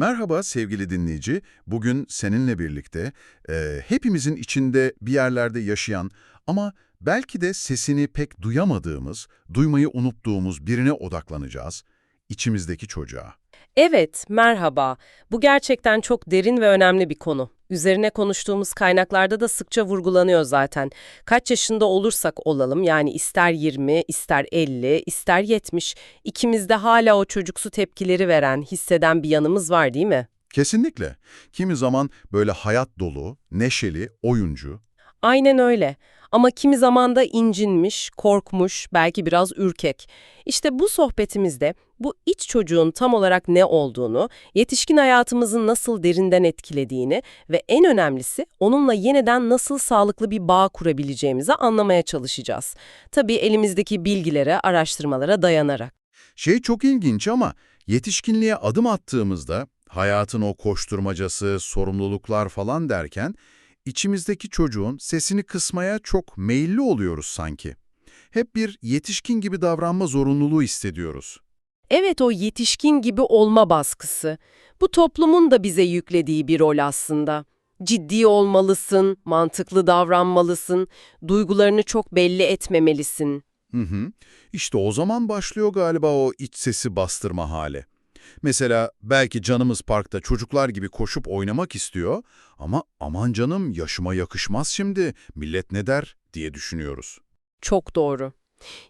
Merhaba sevgili dinleyici. Bugün seninle birlikte e, hepimizin içinde bir yerlerde yaşayan ama belki de sesini pek duyamadığımız, duymayı unuttuğumuz birine odaklanacağız. İçimizdeki çocuğa. Evet, merhaba. Bu gerçekten çok derin ve önemli bir konu. Üzerine konuştuğumuz kaynaklarda da sıkça vurgulanıyor zaten. Kaç yaşında olursak olalım, yani ister 20, ister 50, ister 70, ikimizde hala o çocuksu tepkileri veren, hisseden bir yanımız var değil mi? Kesinlikle. Kimi zaman böyle hayat dolu, neşeli, oyuncu. Aynen öyle. Ama kimi zaman da incinmiş, korkmuş, belki biraz ürkek. İşte bu sohbetimizde bu iç çocuğun tam olarak ne olduğunu, yetişkin hayatımızı nasıl derinden etkilediğini ve en önemlisi onunla yeniden nasıl sağlıklı bir bağ kurabileceğimizi anlamaya çalışacağız. Tabii elimizdeki bilgilere, araştırmalara dayanarak. Şey çok ilginç ama yetişkinliğe adım attığımızda hayatın o koşturmacası, sorumluluklar falan derken içimizdeki çocuğun sesini kısmaya çok meyilli oluyoruz sanki. Hep bir yetişkin gibi davranma zorunluluğu hissediyoruz. Evet o yetişkin gibi olma baskısı. Bu toplumun da bize yüklediği bir rol aslında. Ciddi olmalısın, mantıklı davranmalısın, duygularını çok belli etmemelisin. Hı hı. İşte o zaman başlıyor galiba o iç sesi bastırma hali. Mesela belki canımız parkta çocuklar gibi koşup oynamak istiyor ama aman canım yaşıma yakışmaz şimdi, millet ne der diye düşünüyoruz. Çok doğru.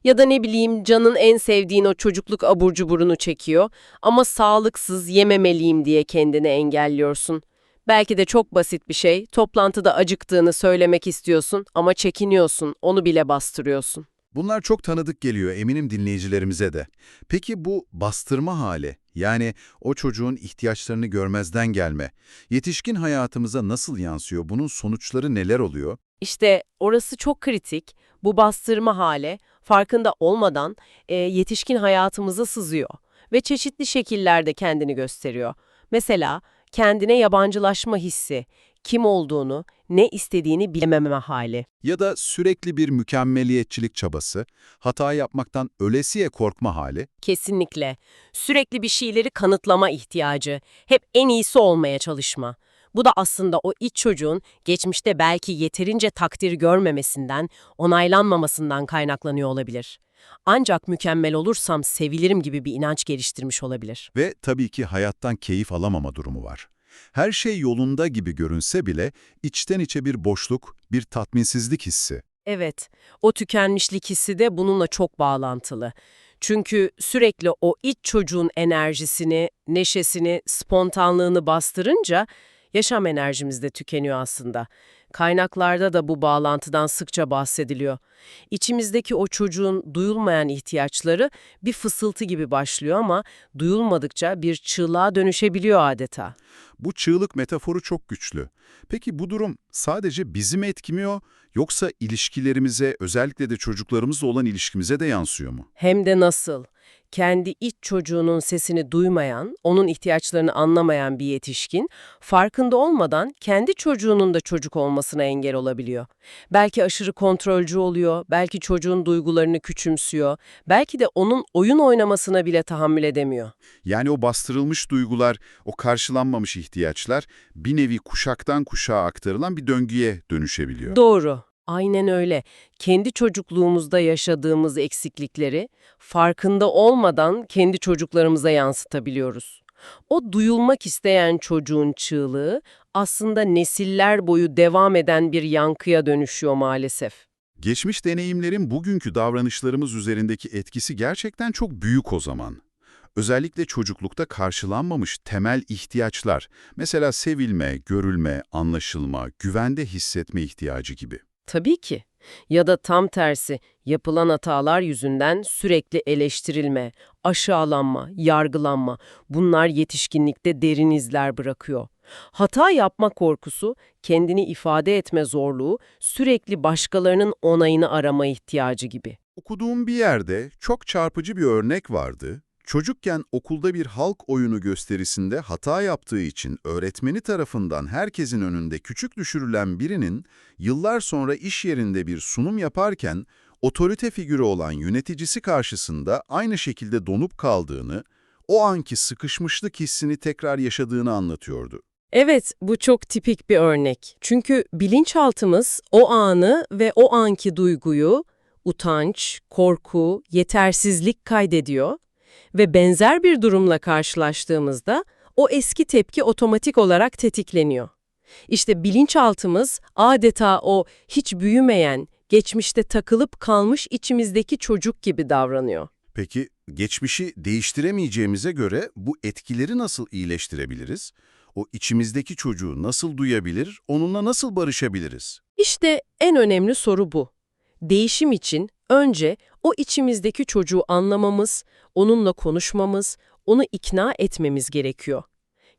Ya da ne bileyim canın en sevdiğin o çocukluk abur cuburunu çekiyor ama sağlıksız yememeliyim diye kendini engelliyorsun. Belki de çok basit bir şey, toplantıda acıktığını söylemek istiyorsun ama çekiniyorsun, onu bile bastırıyorsun. Bunlar çok tanıdık geliyor eminim dinleyicilerimize de. Peki bu bastırma hali, yani o çocuğun ihtiyaçlarını görmezden gelme, yetişkin hayatımıza nasıl yansıyor, bunun sonuçları neler oluyor? İşte orası çok kritik. Bu bastırma hale farkında olmadan e, yetişkin hayatımıza sızıyor ve çeşitli şekillerde kendini gösteriyor. Mesela kendine yabancılaşma hissi, kim olduğunu, ne istediğini bilememe hali. Ya da sürekli bir mükemmeliyetçilik çabası, hata yapmaktan ölesiye korkma hali, Kesinlikle. Sürekli bir şeyleri kanıtlama ihtiyacı, hep en iyisi olmaya çalışma. Bu da aslında o iç çocuğun geçmişte belki yeterince takdir görmemesinden, onaylanmamasından kaynaklanıyor olabilir. Ancak mükemmel olursam sevilirim gibi bir inanç geliştirmiş olabilir. ve tabii ki hayattan keyif alamama durumu var. Her şey yolunda gibi görünse bile içten içe bir boşluk, bir tatminsizlik hissi. Evet, o tükenmişlik hissi de bununla çok bağlantılı. Çünkü sürekli o iç çocuğun enerjisini, neşesini, spontanlığını bastırınca yaşam enerjimiz de tükeniyor aslında. Kaynaklarda da bu bağlantıdan sıkça bahsediliyor. İçimizdeki o çocuğun duyulmayan ihtiyaçları bir fısıltı gibi başlıyor ama duyulmadıkça bir çığlığa dönüşebiliyor adeta. Bu çığlık metaforu çok güçlü. Peki bu durum sadece bizi mi etkiliyor yoksa ilişkilerimize, özellikle de çocuklarımızla olan ilişkimize de yansıyor mu? Hem de nasıl? Kendi iç çocuğunun sesini duymayan, onun ihtiyaçlarını anlamayan bir yetişkin, farkında olmadan kendi çocuğunun da çocuk olmasına engel olabiliyor. Belki aşırı kontrolcü oluyor, belki çocuğun duygularını küçümsüyor, belki de onun oyun oynamasına bile tahammül edemiyor. Yani o bastırılmış duygular, o karşılanmamış ihtiyaçlar bir nevi kuşaktan kuşağa aktarılan bir döngüye dönüşebiliyor. Doğru. Aynen öyle. Kendi çocukluğumuzda yaşadığımız eksiklikleri farkında olmadan kendi çocuklarımıza yansıtabiliyoruz. O duyulmak isteyen çocuğun çığlığı aslında nesiller boyu devam eden bir yankıya dönüşüyor maalesef. Geçmiş deneyimlerin bugünkü davranışlarımız üzerindeki etkisi gerçekten çok büyük o zaman. Özellikle çocuklukta karşılanmamış temel ihtiyaçlar, mesela sevilme, görülme, anlaşılma, güvende hissetme ihtiyacı gibi. Tabii ki. Ya da tam tersi, yapılan hatalar yüzünden sürekli eleştirilme, aşağılanma, yargılanma bunlar yetişkinlikte derin izler bırakıyor. Hata yapma korkusu, kendini ifade etme zorluğu, sürekli başkalarının onayını arama ihtiyacı gibi. Okuduğum bir yerde çok çarpıcı bir örnek vardı. Çocukken okulda bir halk oyunu gösterisinde hata yaptığı için öğretmeni tarafından herkesin önünde küçük düşürülen birinin yıllar sonra iş yerinde bir sunum yaparken otorite figürü olan yöneticisi karşısında aynı şekilde donup kaldığını, o anki sıkışmışlık hissini tekrar yaşadığını anlatıyordu. Evet, bu çok tipik bir örnek. Çünkü bilinçaltımız o anı ve o anki duyguyu, utanç, korku, yetersizlik kaydediyor ve benzer bir durumla karşılaştığımızda o eski tepki otomatik olarak tetikleniyor. İşte bilinçaltımız adeta o hiç büyümeyen, geçmişte takılıp kalmış içimizdeki çocuk gibi davranıyor. Peki geçmişi değiştiremeyeceğimize göre bu etkileri nasıl iyileştirebiliriz? O içimizdeki çocuğu nasıl duyabilir, onunla nasıl barışabiliriz? İşte en önemli soru bu. Değişim için önce o içimizdeki çocuğu anlamamız, onunla konuşmamız, onu ikna etmemiz gerekiyor.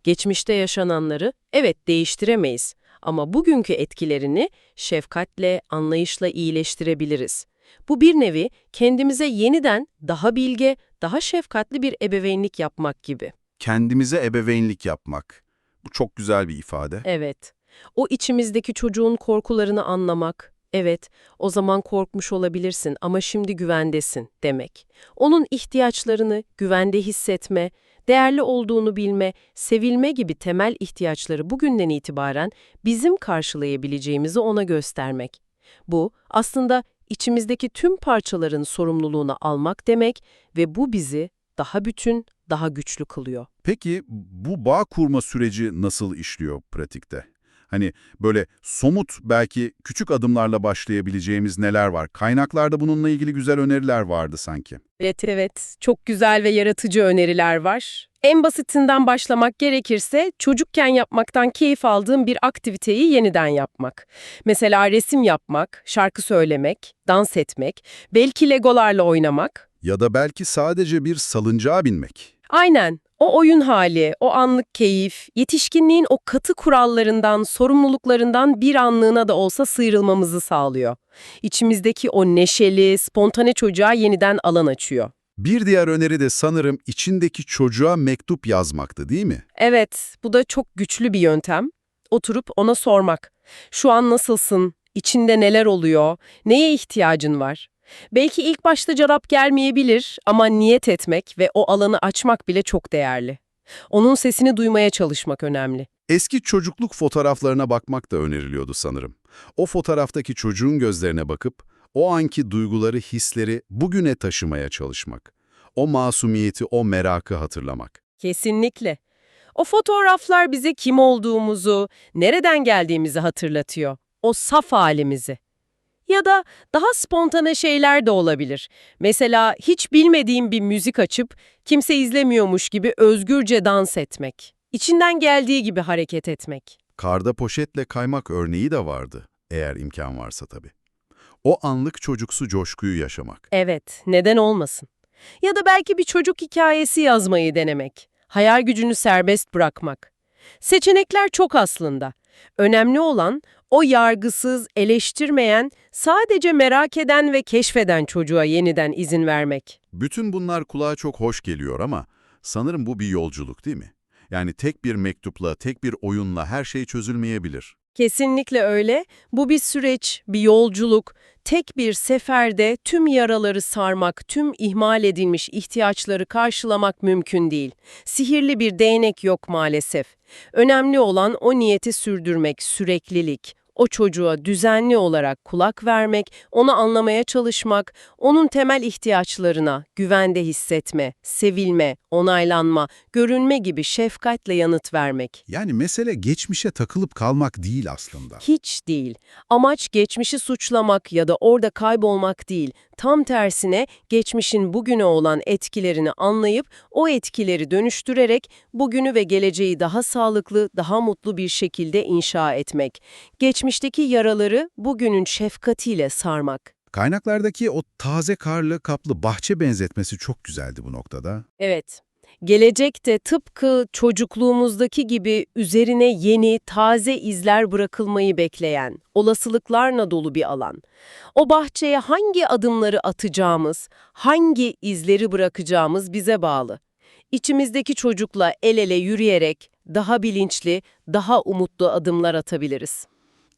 Geçmişte yaşananları evet değiştiremeyiz ama bugünkü etkilerini şefkatle, anlayışla iyileştirebiliriz. Bu bir nevi kendimize yeniden daha bilge, daha şefkatli bir ebeveynlik yapmak gibi. Kendimize ebeveynlik yapmak. Bu çok güzel bir ifade. Evet. O içimizdeki çocuğun korkularını anlamak. Evet, o zaman korkmuş olabilirsin ama şimdi güvendesin demek. Onun ihtiyaçlarını güvende hissetme, değerli olduğunu bilme, sevilme gibi temel ihtiyaçları bugünden itibaren bizim karşılayabileceğimizi ona göstermek. Bu aslında içimizdeki tüm parçaların sorumluluğunu almak demek ve bu bizi daha bütün, daha güçlü kılıyor. Peki bu bağ kurma süreci nasıl işliyor pratikte? Hani böyle somut belki küçük adımlarla başlayabileceğimiz neler var? Kaynaklarda bununla ilgili güzel öneriler vardı sanki. Evet evet, çok güzel ve yaratıcı öneriler var. En basitinden başlamak gerekirse çocukken yapmaktan keyif aldığım bir aktiviteyi yeniden yapmak. Mesela resim yapmak, şarkı söylemek, dans etmek, belki legolarla oynamak. Ya da belki sadece bir salıncağa binmek. Aynen. O oyun hali, o anlık keyif, yetişkinliğin o katı kurallarından, sorumluluklarından bir anlığına da olsa sıyrılmamızı sağlıyor. İçimizdeki o neşeli, spontane çocuğa yeniden alan açıyor. Bir diğer öneri de sanırım içindeki çocuğa mektup yazmaktı değil mi? Evet, bu da çok güçlü bir yöntem. Oturup ona sormak. Şu an nasılsın? İçinde neler oluyor? Neye ihtiyacın var? Belki ilk başta cevap gelmeyebilir ama niyet etmek ve o alanı açmak bile çok değerli. Onun sesini duymaya çalışmak önemli. Eski çocukluk fotoğraflarına bakmak da öneriliyordu sanırım. O fotoğraftaki çocuğun gözlerine bakıp o anki duyguları, hisleri bugüne taşımaya çalışmak. O masumiyeti, o merakı hatırlamak. Kesinlikle. O fotoğraflar bize kim olduğumuzu, nereden geldiğimizi hatırlatıyor. O saf halimizi. Ya da daha spontane şeyler de olabilir. Mesela hiç bilmediğim bir müzik açıp kimse izlemiyormuş gibi özgürce dans etmek. İçinden geldiği gibi hareket etmek. Karda poşetle kaymak örneği de vardı, eğer imkan varsa tabii. O anlık çocuksu coşkuyu yaşamak. Evet, neden olmasın? Ya da belki bir çocuk hikayesi yazmayı denemek. Hayal gücünü serbest bırakmak. Seçenekler çok aslında. Önemli olan o yargısız, eleştirmeyen, sadece merak eden ve keşfeden çocuğa yeniden izin vermek. Bütün bunlar kulağa çok hoş geliyor ama sanırım bu bir yolculuk değil mi? Yani tek bir mektupla, tek bir oyunla her şey çözülmeyebilir. Kesinlikle öyle. Bu bir süreç, bir yolculuk. Tek bir seferde tüm yaraları sarmak, tüm ihmal edilmiş ihtiyaçları karşılamak mümkün değil. Sihirli bir değnek yok maalesef. Önemli olan o niyeti sürdürmek, süreklilik. O çocuğa düzenli olarak kulak vermek, onu anlamaya çalışmak, onun temel ihtiyaçlarına güvende hissetme, sevilme, onaylanma, görünme gibi şefkatle yanıt vermek. Yani mesele geçmişe takılıp kalmak değil aslında. Hiç değil. Amaç geçmişi suçlamak ya da orada kaybolmak değil. Tam tersine geçmişin bugüne olan etkilerini anlayıp o etkileri dönüştürerek bugünü ve geleceği daha sağlıklı, daha mutlu bir şekilde inşa etmek. Geçmişteki yaraları bugünün şefkatiyle sarmak. Kaynaklardaki o taze karlı kaplı bahçe benzetmesi çok güzeldi bu noktada. Evet. Gelecekte tıpkı çocukluğumuzdaki gibi üzerine yeni, taze izler bırakılmayı bekleyen, olasılıklarla dolu bir alan. O bahçeye hangi adımları atacağımız, hangi izleri bırakacağımız bize bağlı. İçimizdeki çocukla el ele yürüyerek daha bilinçli, daha umutlu adımlar atabiliriz.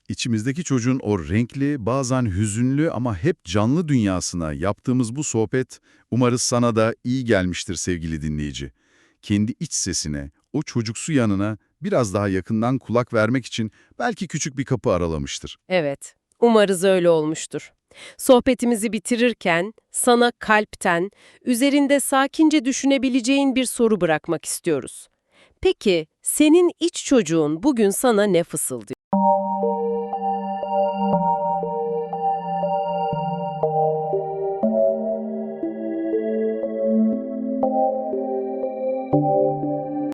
İçimizdeki çocuğun o renkli, bazen hüzünlü ama hep canlı dünyasına yaptığımız bu sohbet umarız sana da iyi gelmiştir sevgili dinleyici. kendi iç sesine, o çocuksu yanına biraz daha yakından kulak vermek için belki küçük bir kapı aralamıştır. Evet, umarız öyle olmuştur. Sohbetimizi bitirirken sana kalpten, üzerinde sakince düşünebileceğin bir soru bırakmak istiyoruz. Peki, senin iç çocuğun bugün sana ne fısıldıyor?